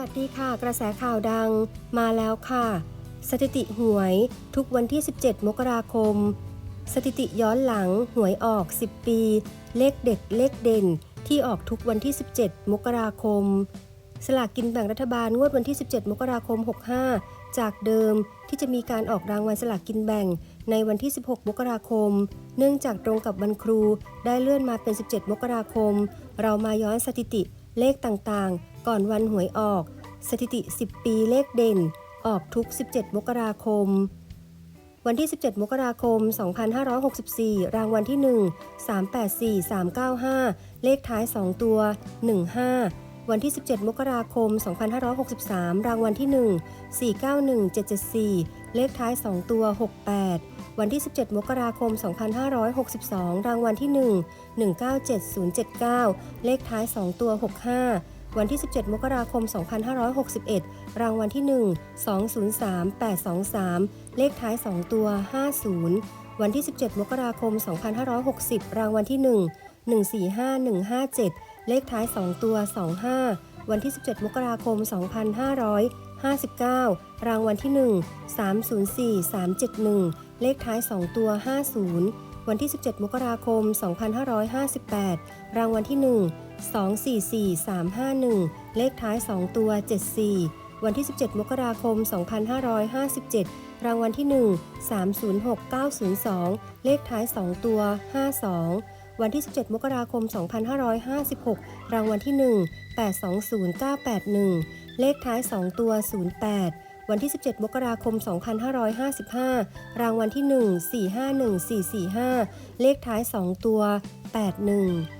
วัสดีค่ะ กระแสข่าวดังมาแล้วค่ะ สถิติหวยทุกวันที่ 17 มกราคม สถิติย้อนหลังหวยออก 10 ปี เลขเด็ดเลขเด่น ที่ออกทุกวันที่ 17 มกราคม สลากกินแบ่งรัฐบาลงวดวันที่ 17 มกราคม 65 จากเดิมที่จะมีการออกรางวัลสลากกินแบ่งในวันที่ 16 มกราคม เนื่องจากตรงกับวันครูได้เลื่อนมาเป็น 17 มกราคม เรามาย้อนสถิติเลขต่างๆ ก่อนวันหวยออก สถิติ 10 ปีเลขเด่น ออกทุก 17 มกราคม วันที่ 17 มกราคม 2564 รางวัลที่ 1 384 395 เลขท้าย 2 ตัว 15 วันที่ 17 มกราคม 2563 รางวัลที่ 1 491 774 เลขท้าย 2 ตัว 68วันที่ 17 มกราคม 2562 รางวัลที่ 1 197079 เลขท้าย 2 ตัว 65 วันที่ 17 มกราคม 2561 รางวัลที่ 1 203823 เลขท้าย 2 ตัว 50 วันที่ 17 มกราคม 2560 รางวัลที่ 1 145157 เลขท้าย 2 ตัว 25 วันที่ 17 มกราคม 2559 รางวัลที่ 1 304371 เลขท้าย 2 ตัว 50 วันที่ 17 มกราคม 2558 รางวัลที่ 1 244351 เลขท้าย 2 ตัว 74 วันที่ 17 มกราคม 2557 รางวัลที่ 1 306902 เลขท้าย 2 ตัว 52 วันที่ 17 มกราคม 2556 รางวัลที่ 1 820981 เลขท้าย 2 ตัว 08วันที่ 17 มกราคม 2555 รางวัลที่ 1 451445 เลขท้าย 2 ตัว 81